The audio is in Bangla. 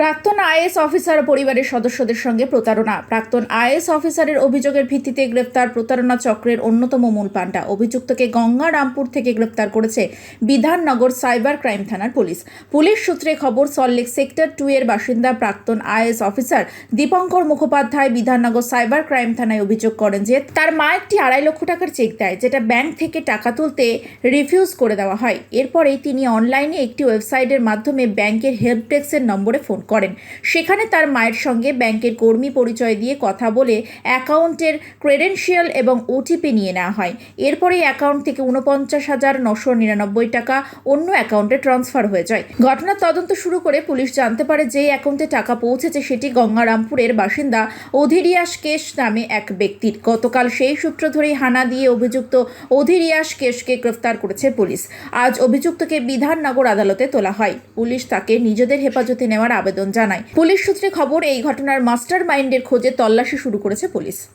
প্রাক্তন আইএস অফিসার পরিবারের সদস্যদের সঙ্গে প্রতারণা। প্রাক্তন আইএস অফিসারের অভিযোগের ভিত্তিতে গ্রেপ্তার প্রতারণা চক্রের অন্যতম মূল পান্ডা। অভিযুক্তকে গঙ্গারামপুর থেকে গ্রেপ্তার করেছে বিধাননগর সাইবার ক্রাইম থানার পুলিশ। পুলিশ সূত্রে খবর সল্টলেক সেক্টর টু এর বাসিন্দা প্রাক্তন IAS officer Dipankar Mukhopadhyay Bidhannagar cyber crime থানায় অভিযোগ করেন যে, তার মা একটি আড়াই লক্ষ টাকার চেক দেয়, যেটা ব্যাংক থেকে টাকা তুলতে রিফিউজ করে দেওয়া হয়। এরপরেই তিনি অনলাইনে একটি ওয়েবসাইটের মাধ্যমে ব্যাংকের হেল্প ডেস্কের নম্বরে ফোন করেন। সেখানে তার মায়ের সঙ্গে ব্যাংকের কর্মী পরিচয় দিয়ে কথা বলে অ্যাকাউন্টের ক্রেডেনশিয়াল এবং ওটিপি নিয়ে নেওয়া হয়। এরপরে অ্যাকাউন্ট থেকে উনপঞ্চাশ হাজার নশো নিরানব্বই টাকা অন্য অ্যাকাউন্টে ট্রান্সফার হয়ে যায়। ঘটনার তদন্ত শুরু করে পুলিশ জানতে পারে যে অ্যাকাউন্টে টাকা পৌঁছেছে সেটি গঙ্গারামপুরের বাসিন্দা অধিরিয়াস কেশ নামে এক ব্যক্তির। গতকাল সেই সূত্র ধরেই হানা দিয়ে অভিযুক্ত অধিরিয়াস কেশকে গ্রেফতার করেছে পুলিশ। আজ অভিযুক্তকে বিধাননগর আদালতে তোলা হয়। পুলিশ তাকে নিজেদের হেফাজতে নেওয়ার আবেদন জানায়। পুলিশ সূত্রে খবর এই ঘটনার মাস্টার মাইন্ডের খোঁজে তল্লাশি শুরু করেছে পুলিশ।